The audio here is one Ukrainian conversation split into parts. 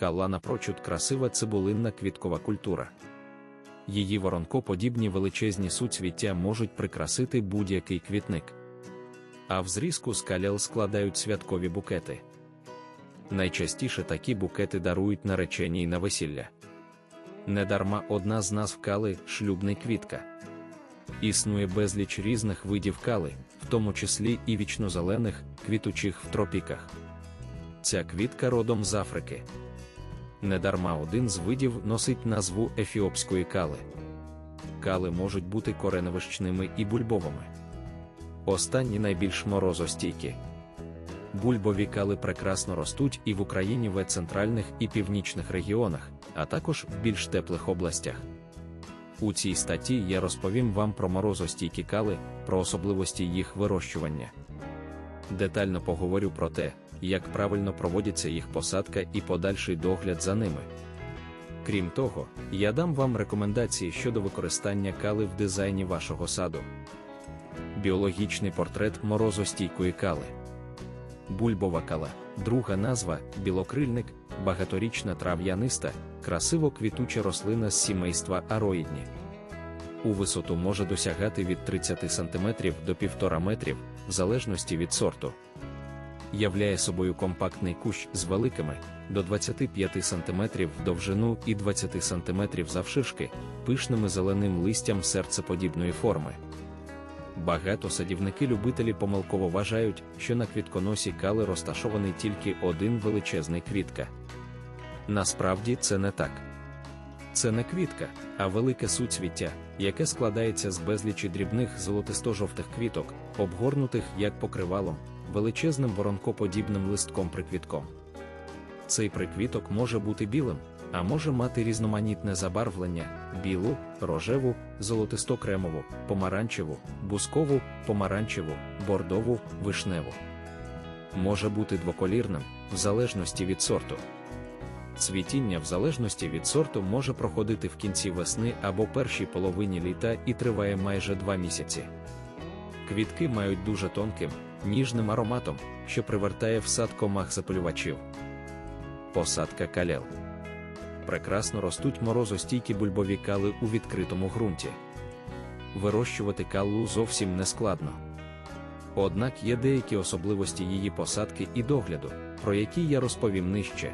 калла напрочуд красива цибулинна квіткова культура. Її воронкоподібні величезні суцвіття можуть прикрасити будь-який квітник. А в зрізку з калял складають святкові букети. Найчастіше такі букети дарують наречені й на весілля. Недарма одна з назв кали шлюбний квітка. Існує безліч різних видів кали, в тому числі і вічнозелених, квітучих в тропіках. Ця квітка родом з Африки. Недарма один з видів носить назву ефіопської кали. Кали можуть бути кореневищними і бульбовими. Останні найбільш морозостійкі. Бульбові кали прекрасно ростуть і в Україні в центральних і північних регіонах, а також в більш теплих областях. У цій статті я розповім вам про морозостійкі кали, про особливості їх вирощування. Детально поговорю про те, як правильно проводиться їх посадка і подальший догляд за ними. Крім того, я дам вам рекомендації щодо використання кали в дизайні вашого саду. Біологічний портрет морозостійкої кали. Бульбова кала, друга назва білокрильник, багаторічна трав'яниста, красиво квітуча рослина з сімейства ароїдні. У висоту може досягати від 30 см до 1,5 метрів, в залежності від сорту. Являє собою компактний кущ з великими до 25 см в довжину і 20 см завширшки, пишними зеленим листям серцеподібної форми. Багато садівники-любителі помилково вважають, що на квітконосі кали розташований тільки один величезний квітка. Насправді це не так. Це не квітка, а велике суцвіття, яке складається з безлічі дрібних золотисто-жовтих квіток, обгорнутих як покривалом, величезним воронкоподібним листком приквітком. Цей приквіток може бути білим, а може мати різноманітне забарвлення: білу, рожеву, золотисто-кремову, помаранчеву, бускову, помаранчеву, бордову, вишневу. Може бути двоколірним, в залежності від сорту. Цвітіння в залежності від сорту може проходити в кінці весни або першій половині літа і триває майже два місяці. Квітки мають дуже тонким, ніжним ароматом, що привертає в сад комах запалювачів. Посадка калел. Прекрасно ростуть морозостійкі бульбові кали у відкритому ґрунті. Вирощувати калу зовсім не складно. Однак є деякі особливості її посадки і догляду, про які я розповім нижче.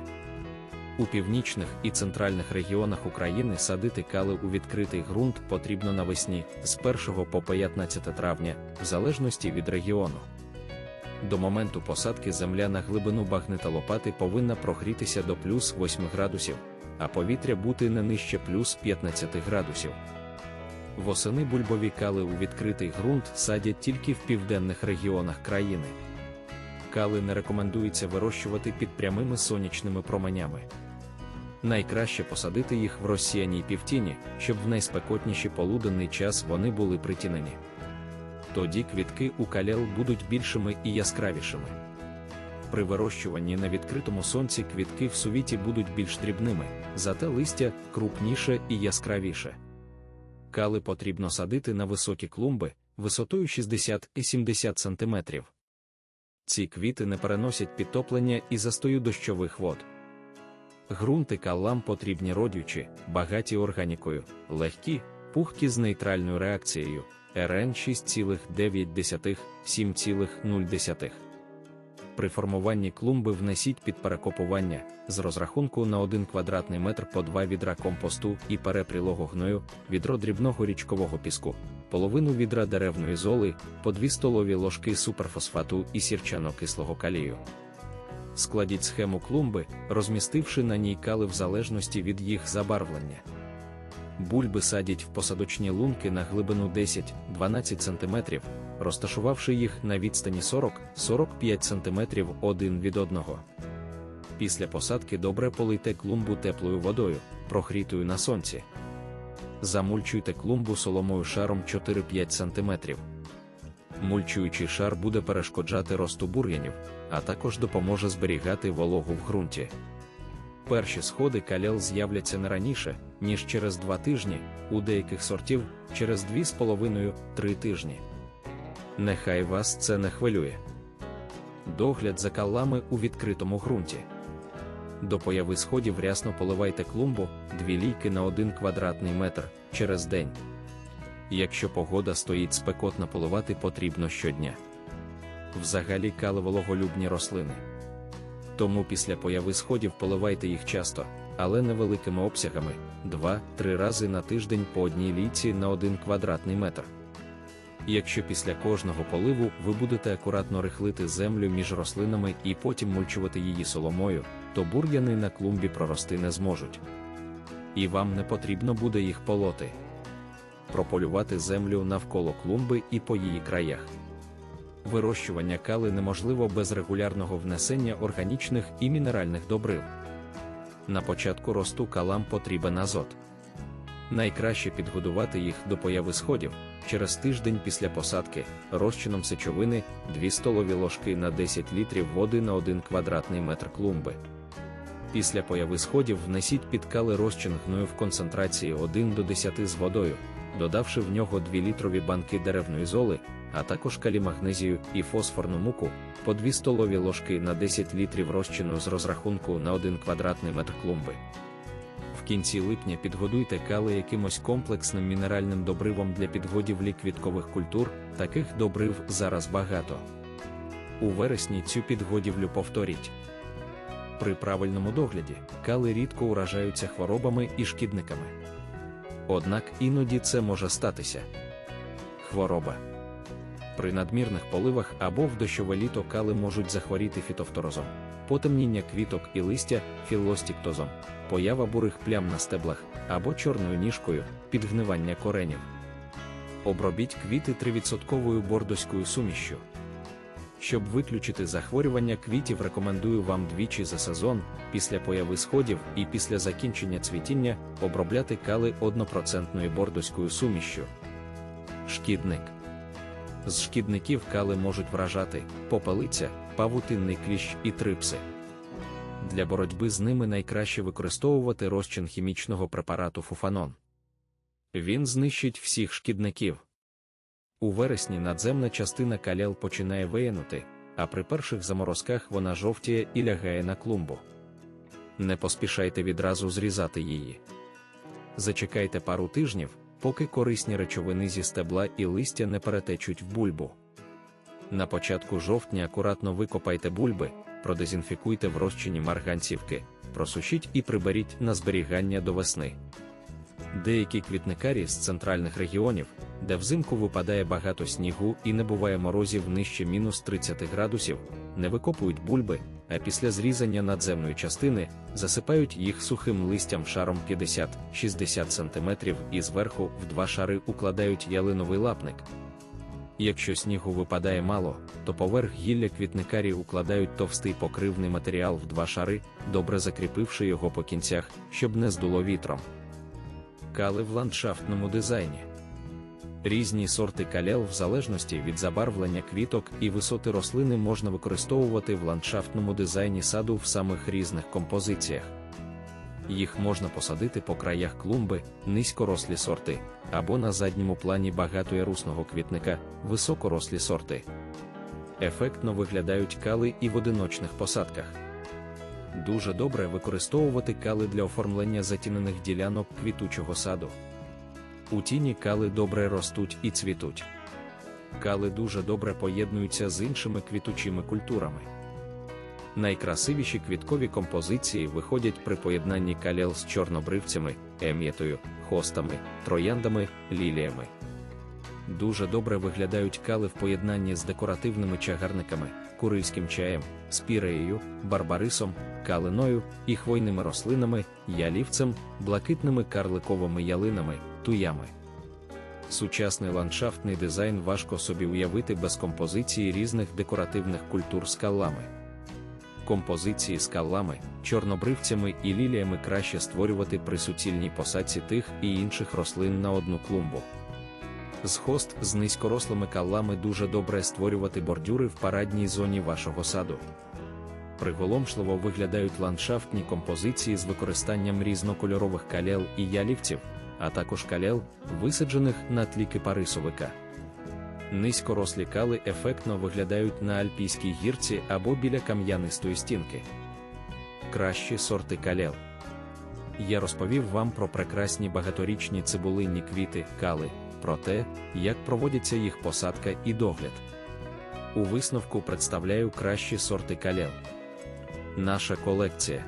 У північних і центральних регіонах України садити кали у відкритий ґрунт потрібно навесні з 1 по 15 травня, в залежності від регіону. До моменту посадки земля на глибину багнета лопати повинна прогрітися до плюс 8 градусів, а повітря бути не нижче плюс 15 градусів. Восени бульбові кали у відкритий ґрунт садять тільки в південних регіонах країни. Кали не рекомендується вирощувати під прямими сонячними променями. Найкраще посадити їх в розсіяній півтіні, щоб в найспекотніший полуденний час вони були притінені. Тоді квітки у калял будуть більшими і яскравішими. При вирощуванні на відкритому сонці квітки в сувіті будуть більш дрібними, зате листя крупніше і яскравіше. Кали потрібно садити на високі клумби висотою 60 і 70 см. Ці квіти не переносять підтоплення і застою дощових вод. Грунти калам потрібні родючі, багаті органікою, легкі, пухкі з нейтральною реакцією РН 6,9 7,0. При формуванні клумби внесіть під перекопування з розрахунку на 1 квадратний метр по 2 відра компосту і перепрілого гною, відро дрібного річкового піску, половину відра деревної золи, по 2 столові ложки суперфосфату і сірчано-кислого калію. Складіть схему клумби, розмістивши на ній кали в залежності від їх забарвлення. Бульби садять в посадочні лунки на глибину 10-12 см, розташувавши їх на відстані 40-45 см один від одного. Після посадки добре полийте клумбу теплою водою, прогрітою на сонці. Замульчуйте клумбу соломою шаром 4-5 см. Мульчуючий шар буде перешкоджати росту бур'янів, а також допоможе зберігати вологу в ґрунті. Перші сходи калял з'являться не раніше, ніж через два тижні, у деяких сортів через 2,5-3 тижні. Нехай вас це не хвилює. Догляд за калами у відкритому ґрунті. До появи сходів рясно поливайте клумбу 2 лійки на 1 квадратний метр через день. Якщо погода стоїть спекотно поливати потрібно щодня. Взагалі кали вологолюбні рослини. Тому після появи сходів поливайте їх часто, але невеликими обсягами 2-3 рази на тиждень по одній лійці на 1 квадратний метр. Якщо після кожного поливу ви будете акуратно рихлити землю між рослинами і потім мульчувати її соломою, то бур'яни на клумбі прорости не зможуть. І вам не потрібно буде їх полоти. Прополювати землю навколо клумби і по її краях. Вирощування кали неможливо без регулярного внесення органічних і мінеральних добрив. На початку росту калам потрібен азот. Найкраще підгодувати їх до появи сходів через тиждень після посадки розчином сечовини 2 столові ложки на 10 літрів води на 1 квадратний метр клумби. Після появи сходів внесіть під кали розчин гною в концентрації 1 до 10 з водою, додавши в нього 2 літрові банки деревної золи, а також калімагнезію і фосфорну муку по 2 столові ложки на 10 літрів розчину з розрахунку на 1 квадратний метр клумби. В кінці липня підгодуйте кали якимось комплексним мінеральним добривом для підгодівлі квіткових культур, таких добрив зараз багато. У вересні цю підгодівлю повторіть. При правильному догляді кали рідко уражаються хворобами і шкідниками. Однак іноді це може статися. Хвороба. При надмірних поливах або в дощове літо кали можуть захворіти фітофторозом, потемніння квіток і листя філостіктозом, поява бурих плям на стеблах або чорною ніжкою, підгнивання коренів. Обробіть квіти 3% бордоською сумішшю. Щоб виключити захворювання квітів, рекомендую вам двічі за сезон, після появи сходів і після закінчення цвітіння обробляти кали 1% бордоською сумішшю. Шкідник з шкідників кали можуть вражати попелиця, павутинний кліщ і трипси. Для боротьби з ними найкраще використовувати розчин хімічного препарату фуфанон. Він знищить всіх шкідників. У вересні надземна частина калял починає виянути, а при перших заморозках вона жовтіє і лягає на клумбу. Не поспішайте відразу зрізати її. Зачекайте пару тижнів, поки корисні речовини зі стебла і листя не перетечуть в бульбу. На початку жовтня акуратно викопайте бульби, продезінфікуйте в розчині марганцівки, просушіть і приберіть на зберігання до весни. Деякі квітникарі з центральних регіонів, де взимку випадає багато снігу і не буває морозів нижче мінус 30 градусів, не викопують бульби, а після зрізання надземної частини засипають їх сухим листям шаром 50-60 см і зверху в два шари укладають ялиновий лапник. Якщо снігу випадає мало, то поверх гілля квітникарі укладають товстий покривний матеріал в два шари, добре закріпивши його по кінцях, щоб не здуло вітром. Кали в ландшафтному дизайні. Різні сорти калял в залежності від забарвлення квіток і висоти рослини можна використовувати в ландшафтному дизайні саду в самих різних композиціях. Їх можна посадити по краях клумби, низькорослі сорти, або на задньому плані багатоярусного квітника, високорослі сорти. Ефектно виглядають кали і в одиночних посадках. Дуже добре використовувати кали для оформлення затінених ділянок квітучого саду. У тіні кали добре ростуть і цвітуть. Кали дуже добре поєднуються з іншими квітучими культурами. Найкрасивіші квіткові композиції виходять при поєднанні калел з чорнобривцями, ем'єтою, хостами, трояндами, ліліями. Дуже добре виглядають кали в поєднанні з декоративними чагарниками, курильським чаєм, спіреєю, барбарисом, калиною і хвойними рослинами, ялівцем, блакитними карликовими ялинами, туями. Сучасний ландшафтний дизайн важко собі уявити без композиції різних декоративних культур з каллами. Композиції з каллами, чорнобривцями і ліліями краще створювати при суцільній посадці тих і інших рослин на одну клумбу. З хост з низькорослими каллами дуже добре створювати бордюри в парадній зоні вашого саду. Приголомшливо виглядають ландшафтні композиції з використанням різнокольорових калел і ялівців, а також калел, висаджених на тлі кипарисовика. Низькорослі кали ефектно виглядають на альпійській гірці або біля кам'янистої стінки. кращі сорти калел. Я розповів вам про прекрасні багаторічні цибулинні квіти, кали, про те, як проводяться їх посадка і догляд. У висновку представляю кращі сорти калел. Наша колекція.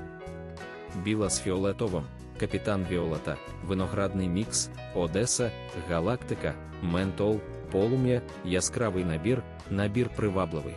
Біла з фіолетовим, капітан Віолета, виноградний мікс, Одеса, Галактика, Ментол, Полум'я, яскравий набір, набір привабливий.